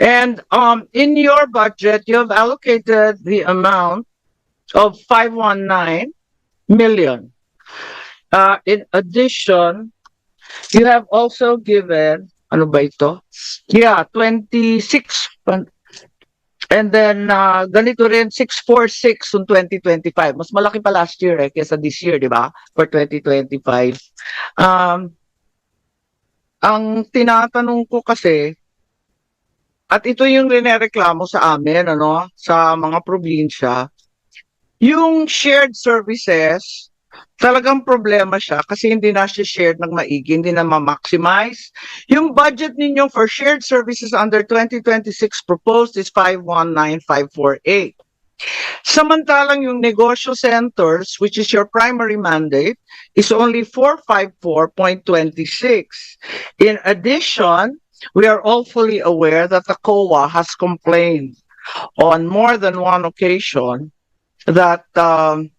And um, in your budget, you have allocated the amount of 519 million. Uh, in addition, you have also given, ano ba ito? Yeah, 26. And then, uh, ganito rin, 646 on 2025. Mas malaki pa last year eh, kesa this year, di ba? For 2025. Um, ang tinatanong ko kasi, at ito yung rinereklamo sa amin, ano, sa mga probinsya, yung shared services, talagang problema siya kasi hindi na siya shared ng maigi, hindi na ma-maximize. Yung budget ninyo for shared services under 2026 proposed is 519548. Samantalang yung negosyo centers, which is your primary mandate, is only 454.26. In addition, we are all fully aware that the COA has complained on more than one occasion that um,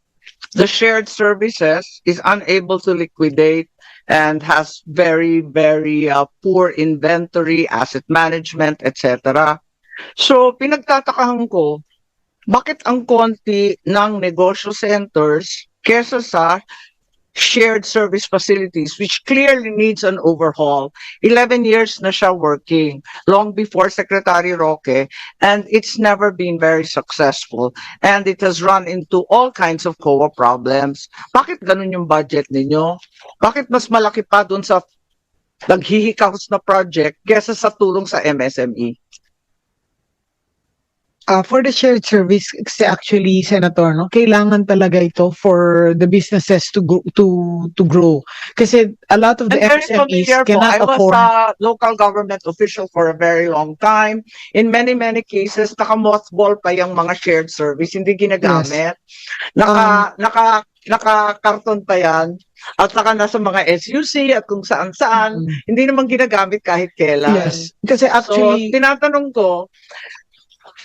the shared services is unable to liquidate and has very, very uh, poor inventory, asset management, etc. So, pinagtatakahan ko, bakit ang konti ng negosyo centers kesa sa shared service facilities which clearly needs an overhaul. 11 years na siya working, long before Secretary Roque, and it's never been very successful. And it has run into all kinds of COA problems. Bakit ganun yung budget ninyo? Bakit mas malaki pa dun sa naghihikaos na project kesa sa tulong sa MSME? Uh, for the shared service, actually, Senator, no, kailangan talaga ito for the businesses to go, to to grow. Kasi a lot of the very SMEs familiar po. I cannot was afford. a local government official for a very long time. In many, many cases, naka-mothball pa yung mga shared service, hindi ginagamit. Naka, naka, naka-karton pa yan. At saka nasa mga SUC at kung saan-saan, Mm, hindi naman ginagamit kahit kailan. Yes. Kasi actually, so, tinatanong ko,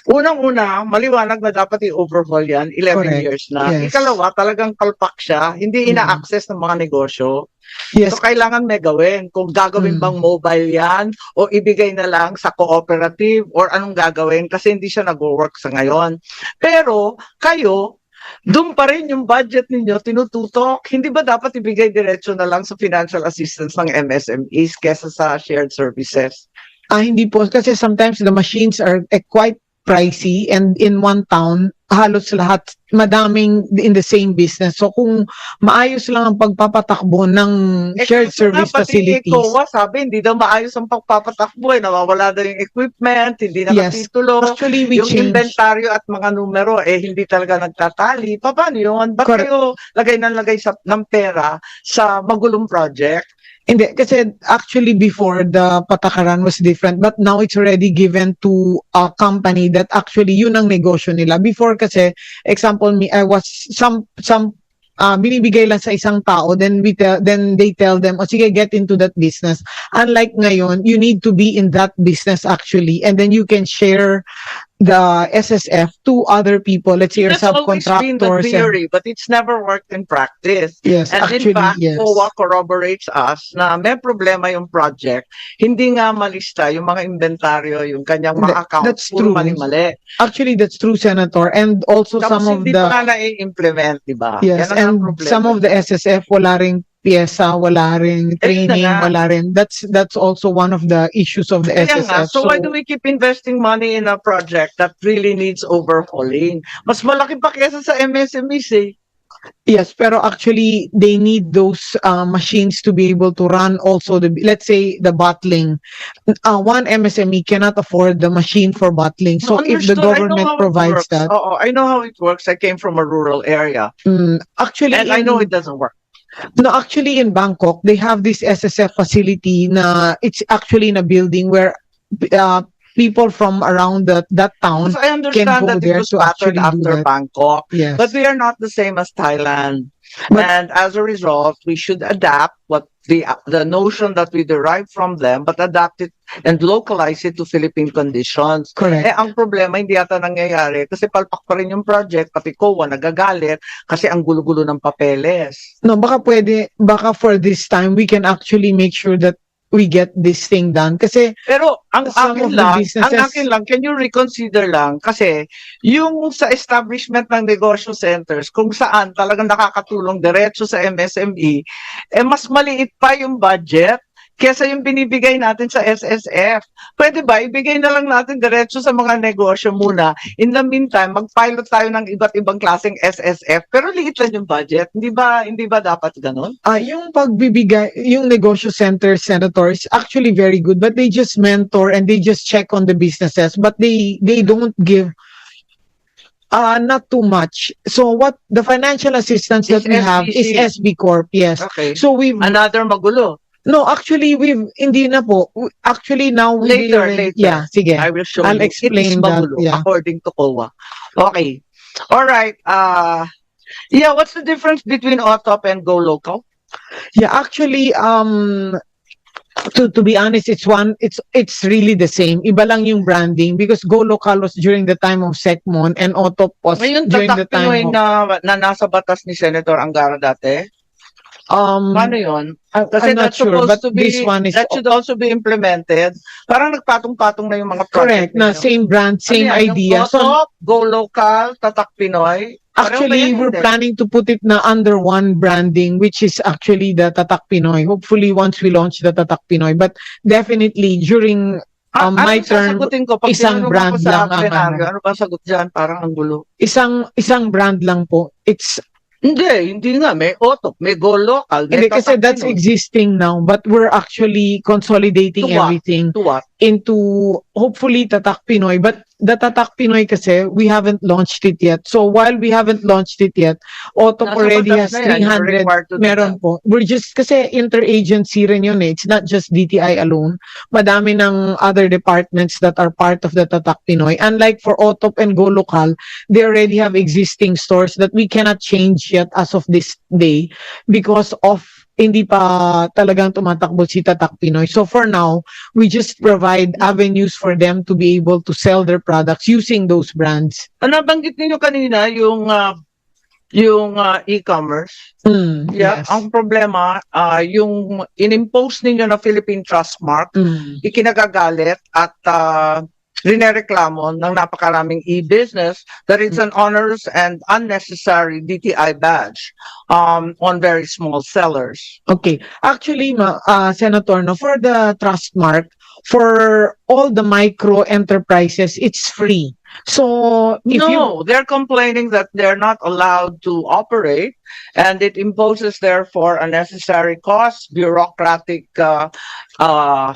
unang-una, maliwanag na dapat i-overhaul yan, 11 Correct. years na. Yes. Ikalawa, talagang kalpak siya, hindi Mm. ina-access ng mga negosyo. yes, So, kailangan may gawin. Kung gagawin Mm. bang mobile yan, o ibigay na lang sa cooperative, or anong gagawin, kasi hindi siya nag-work sa ngayon. Pero, kayo, doon pa rin yung budget ninyo tinututok. Hindi ba dapat ibigay diretso na lang sa financial assistance ng MSMEs kesa sa shared services? ah, hindi po. Kasi sometimes the machines are eh, quite pricey and in one town, halos lahat, madaming in the same business. So kung maayos lang ang pagpapatakbo ng shared kaso nga, service pati facilities, ECOWA, sabi, hindi daw maayos ang pagpapatakbo. Eh. Nawawala daw yung equipment, hindi Yes. nakatitulo. actually we yung changed. inventaryo at mga numero eh hindi talaga nagtatali. Pa- Paano yun? Ba't Correct. kayo lagay ng lagay sa, ng pera sa magulong project? Hindi, kasi actually before the patakaran was different but now it's already given to a company that actually yun ang negosyo nila. Before kasi, example me, I was some some uh, binibigay lang sa isang tao then we tell, then they tell them, oh sige, get into that business. Unlike ngayon, you need to be in that business actually and then you can share the SSF to other people, let's say your That's always been the subcontractors. and- theory but it's never worked in practice. yes, And actually, in fact, yes. COA corroborates us na may problema yung project. Hindi nga malista yung mga inventaryo, yung kanyang mga accounts. that's puro true. mali-mali. Actually, that's true, Senator. And also Tapos some of hindi the... pa nga na-implement, di ba? Yes, Yan ang and problema. some of the SSF wala ring pyesa, wala ring training, nga. wala rin. That's that's also one of the issues of the Kaya nga, SSF. so, why do we keep investing money in a project that really needs overhauling? Mas malaki pa kesa sa MSMEs eh. yes, pero actually they need those uh, machines to be able to run also the let's say the bottling. Uh, one MSME cannot afford the machine for bottling. So if the Understood. I know government provides that, Oo, I know how it works. I came from a rural area. mm, actually And I know it doesn't work. No, actually in Bangkok, they have this SSF facility na it's actually in a building where uh, people from around that that town, Because I understand go that it there was to patterned actually after. Bangkok. yes. But we are not the same as Thailand. But- and as a result, we should adapt what the the notion that we derive from them, but adapt it and localize it to Philippine conditions. correct. Eh, ang problema, hindi yata nangyayari kasi palpak pa rin yung project, pati COA nagagalit kasi ang gulo-gulo ng papeles. No, baka pwede, baka for this time, we can actually make sure that we get this thing done. Kasi Pero ang Some akin lang, ang akin lang, can you reconsider lang? Kasi yung sa establishment ng negosyo centers, kung saan talagang nakakatulong diretso sa MSME, eh mas maliit pa yung budget kesa yung binibigay natin sa SSF. Pwede ba, ibigay na lang natin diretso sa mga negosyo muna. In the meantime, mag-pilot tayo ng iba't ibang klaseng SSF, pero liit lang yung budget. Hindi ba, hindi ba dapat ganun? ah yung pagbibigay, yung negosyo center senators, actually very good, but they just mentor and they just check on the businesses, but they they don't give uh not too much. So what the financial assistance that Is we have is SBC. SB Corp, yes. Okay. So we've Another magulo. No actually we've hindi na po. Actually now we Later, later. Yeah, sige. I will show I'll you. explain it is that, magulo, yeah. according to COA. Okay. All right. Uh, yeah, what's the difference between OTOP and Go Local? Yeah, actually, um, to to be honest, it's one. It's it's really the same. Iba lang yung branding because Go Local was during the time of Secmon and Otop was Ngayon, during the time of. na, na nasa batas ni Senator Angara dati. Um, Paano yun? I- Kasi I'm not that's sure, supposed but to be, this one is that should also be implemented. Parang nagpatong-patong na yung mga project correct. Na ninyo. same brand, same Ano yan, idea. Yung So OTOP, Go Local, Tatak Pinoy. Pareho ba actually, yan? we're Hindi. planning to put it na under one branding, which is actually the Tatak Pinoy. Hopefully, once we launch the Tatak Pinoy, but definitely during Ah, um, anong my turn, sasagutin ko? Pag isang tinanong brand ako sa lang ang plenaryo, ano. ano ba sagot dyan? Parang ang gulo. isang isang brand lang po. It's Hindi, hindi nga. May OTOP, may Go Local, may Hindi, kasi that's existing now, but we're actually consolidating To what? everything To what? Into hopefully Tatak Pinoy. But the Tatak Pinoy kasi, we haven't launched it yet. So while we haven't launched it yet, Otop Nasa already has na yan, you're 300 required to do Meron po. We're just, kasi interagency rin yun eh. It's not just DTI alone. Madami ng other departments that are part of the Tatak Pinoy. Unlike for Otop and Go Local, they already have existing stores that we cannot change yet as of this day because of hindi pa talagang tumatakbo si Tatak Pinoy. So for now, we just provide avenues for them to be able to sell their products using those brands. Ano, nabanggit ninyo kanina yung ah, yung ah, e-commerce. Mm, Yeah, yes. ang problema, ah, yung inimpose ninyo na Philippine Trust Mark, Mm. ikinagagalit at uh, rinereklamo ng napakaraming e-business that it's an honors and unnecessary DTI badge um, on very small sellers. Okay. Actually, ma, uh, Senator, no, for the trust mark, for all the micro enterprises, it's free. So if you no, they're complaining that they're not allowed to operate and it imposes therefore unnecessary costs, bureaucratic uh, uh,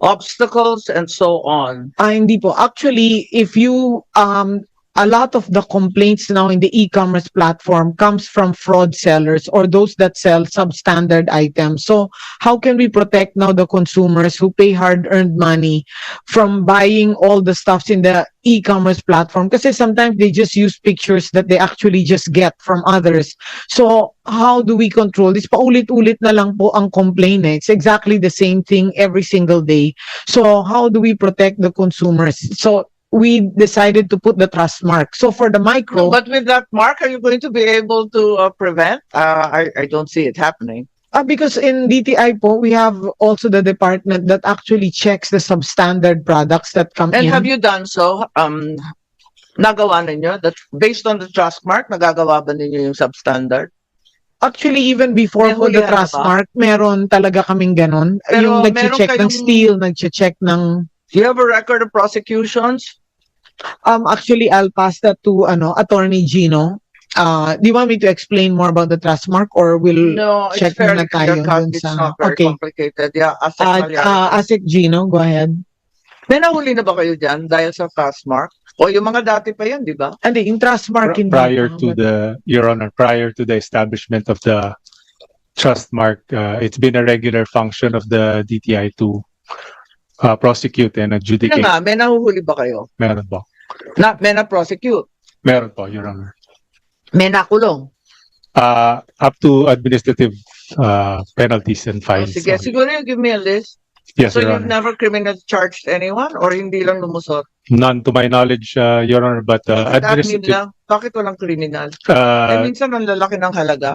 obstacles, and so on. Ah, hindi po. Actually, if you, um, a lot of the complaints now in the e-commerce platform comes from fraud sellers or those that sell substandard items. So how can we protect now the consumers who pay hard-earned money from buying all the stuffs in the e-commerce platform? Kasi sometimes they just use pictures that they actually just get from others. So how do we control this? Paulit-ulit na lang po ang complaint. eh. It's exactly the same thing every single day. So how do we protect the consumers? So we decided to put the trust mark. So for the micro, But with that mark, are you going to be able to uh, prevent? Uh, I, I don't see it happening. uh, because in DTI po, we have also the department that actually checks the substandard products that come And in. have you done so? Um, nagawa ninyo? That based on the trust mark, nagagawa ba ninyo yung substandard? Actually, even before May po the na trust mark, meron talaga kaming ganon. Pero yung nag-check ng steel, nag-check ng... Do you have a record of prosecutions? Um, actually, I'll pass that to ano, Attorney Gino. Uh, do you want me to explain more about the trust mark or will... No, it's check fairly muna tayo clear cut. dun It's sa- not very okay. complicated. Yeah, as Uh, uh, Asik Gino, go ahead. May nahuli na ba kayo dyan dahil sa trust mark? O yung mga dati pa yan, di ba? Hindi, yung trust mark Pri- hindi prior to the, Your Honor, prior to the establishment of the trust mark, uh, it's been a regular function of the DTI to uh, prosecute and adjudicate. nga, may nahuhuli ba kayo? Meron po. Na, may na-prosecute? Meron po, Your Honor. May nakulong? Uh, up to administrative uh, penalties and O, fines. Oh, sige, siguro you give me a list. Yes, so Your you've Honor. never criminal charged anyone or hindi lang lumusot? None to my knowledge, uh, Your Honor, but uh, Bakit admin administrative, lang? Bakit walang criminal? eh, uh, minsan ang lalaki ng halaga.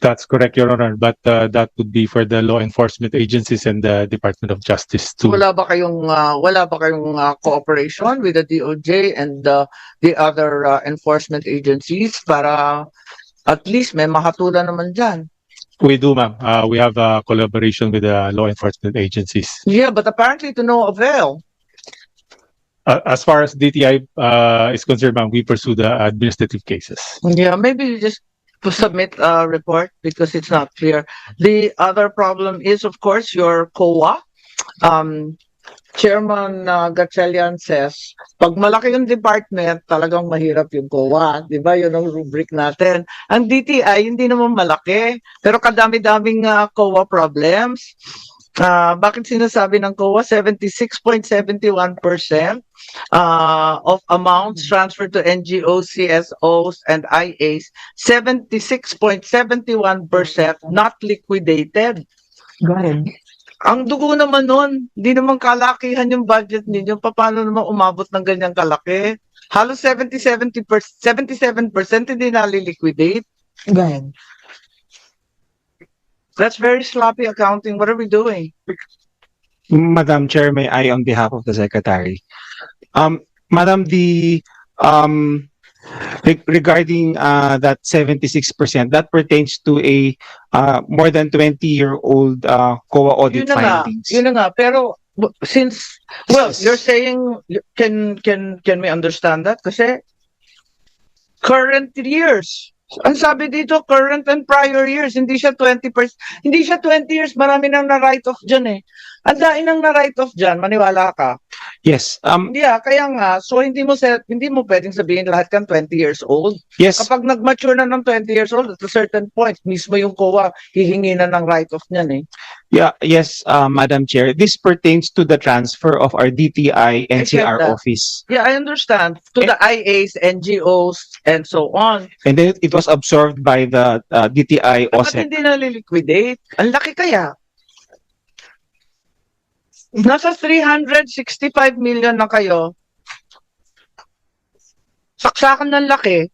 That's correct, Your Honor, but uh, that would be for the law enforcement agencies and the Department of Justice too. Wala ba kayong ah, wala ba kayong ah, cooperation with the DOJ and uh, the other ah, enforcement agencies para at least may mahatulan naman diyan? We do, ma'am. Uh, we have a collaboration with the law enforcement agencies. Yeah, but apparently to no avail. Uh, as far as DTI uh, is concerned, ma'am, we pursue the administrative cases. Yeah, maybe you just to submit a report because it's not clear. The other problem is, of course, your COA. Um, Chairman uh, Gatchalian says, pag malaki yung department, talagang mahirap yung COA. Di ba? Yun ang rubric natin. Ang DTI, hindi naman malaki. Pero kadami-daming uh, COA problems. Ah, bakit sinasabi ng COA 76.71% uh, of amounts transferred to NGOs, CSOs, and IAs, 76.71% not liquidated. Go ahead. Ang dugo naman nun, hindi naman kalakihan yung budget ninyo. Paano naman umabot ng ganyang kalaki? Halos 70-70%, 77% hindi naliliquidate. Ahead. That's very sloppy accounting. What are we doing? Madam Chair, may I on behalf of the Secretary. Um, Madam, the, um, re- regarding, uh, that seventy-six percent, that pertains to a, uh, more than twenty-year-old, uh, COA audit Yun na nga, findings. yun na nga. Pero w- since, well, Yes. you're saying, can, can, can we understand that? Kasi current years. Ang sabi dito, current and prior years. Hindi siya 20%. Hindi siya 20 years. Marami nang na-write off dyan eh. Ang daing nang na-write off dyan. Maniwala ka. Yes, um, Hindi ah, kaya nga. So hindi mo, set, hindi mo pwedeng sabihin lahat kang 20 years old. yes, Kapag nag-mature na ng 20 years old, at a certain point, mismo yung COA, hihingi na ng write-off niyan eh. yeah, yes, uh, Madam Chair, this pertains to the transfer of our DTI NCR that. office. Yeah, I understand. To the IAs, NGOs, and so on. And then it was absorbed by the, uh, DTI OSEC. hindi naliliquidate? Ang laki kaya. Nasa 365 million na kayo. Saksakan ng laki.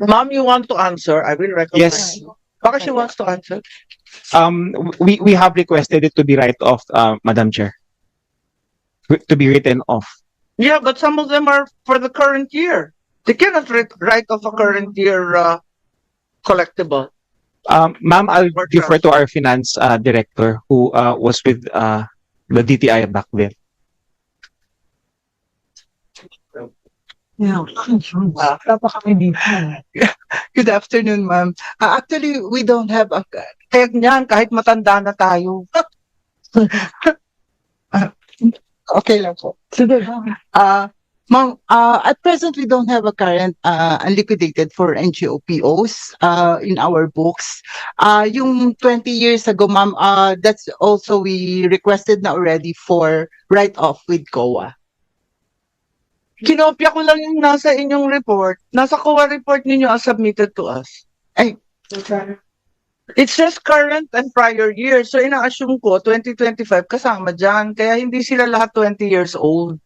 Ma'am, you want to answer? I will recognize Yes. Baka she wants to answer. Um, we, we have requested it to be write off, uh, Madam Chair. To be written off. Yeah, but some of them are for the current year. They cannot write, write off a current year uh, collectible. Um, ma'am, I'll Or defer to our finance, uh, director who, uh, was with, uh, the DTI back then. Yeah. Wala pa kami dito. Good afternoon, ma'am. Uh, actually, we don't have a, Kaya niyan, kahit matanda na tayo. okay lang po. Sige. Uh, ma'am, uh, at present, we don't have a current uh, unliquidated for NGOPOs uh, in our books. Uh, yung 20 years ago, ma'am, uh, that's also we requested na already for write-off with COA. Kinopya ko lang yung nasa inyong report. Nasa COA report ninyo as submitted to us. Ay. It says current and prior years. So ina-assume ko 2025 kasama dyan. Kaya hindi sila lahat 20 years old.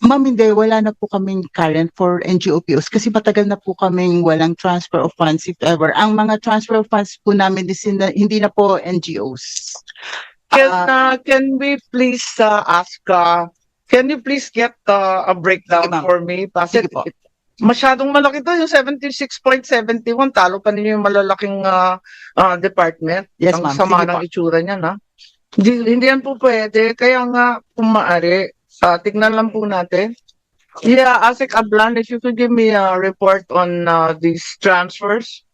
Ma'am, hindi, wala na po kaming current for NGOPOs kasi matagal na po kaming walang transfer of funds if ever. Ang mga transfer of funds po namin is in the- hindi na po NGOs. Can, uh, Ah. can we please uh, ask, uh, can you please get uh, a breakdown ma'am. for me? Kasi Sige po. masyadong malaki to, yung 76.71, talo pa ninyo yung malalaking uh, uh, department. Yes, Ang ma'am. sama Sige ng po. itsura niyan, ha? Hindi, hindi yan po pwede. Kaya nga, kung maaari, uh, tignan lang po natin. Yeah, Asik Ablan, if you could give me a report on uh, these transfers.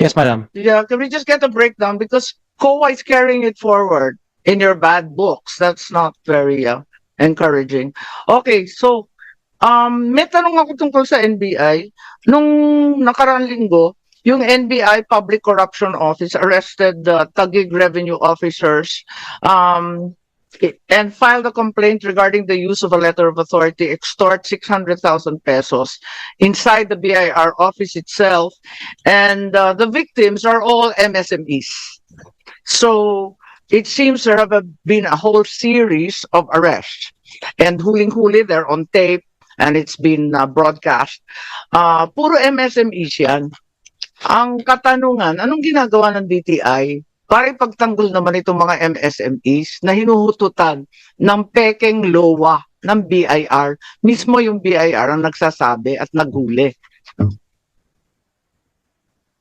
Yes, madam. Yeah, can we just get a breakdown? Because COA is carrying it forward in your bad books. That's not very uh, encouraging. Okay, so, um, may tanong ako tungkol sa NBI. Nung nakaraang linggo, yung NBI Public Corruption Office arrested the Taguig revenue officers um, and filed a complaint regarding the use of a letter of authority extort 600,000 pesos inside the BIR office itself and uh, the victims are all MSMEs. So it seems there have been a whole series of arrests, and huling-huli, they're on tape. and it's been uh, broadcast. Uh, puro MSMEs yan. Ang katanungan, anong ginagawa ng DTI para ipagtanggol naman itong mga MSMEs na hinuhututan ng pekeng lowa ng BIR, mismo yung BIR ang nagsasabi at naghuli.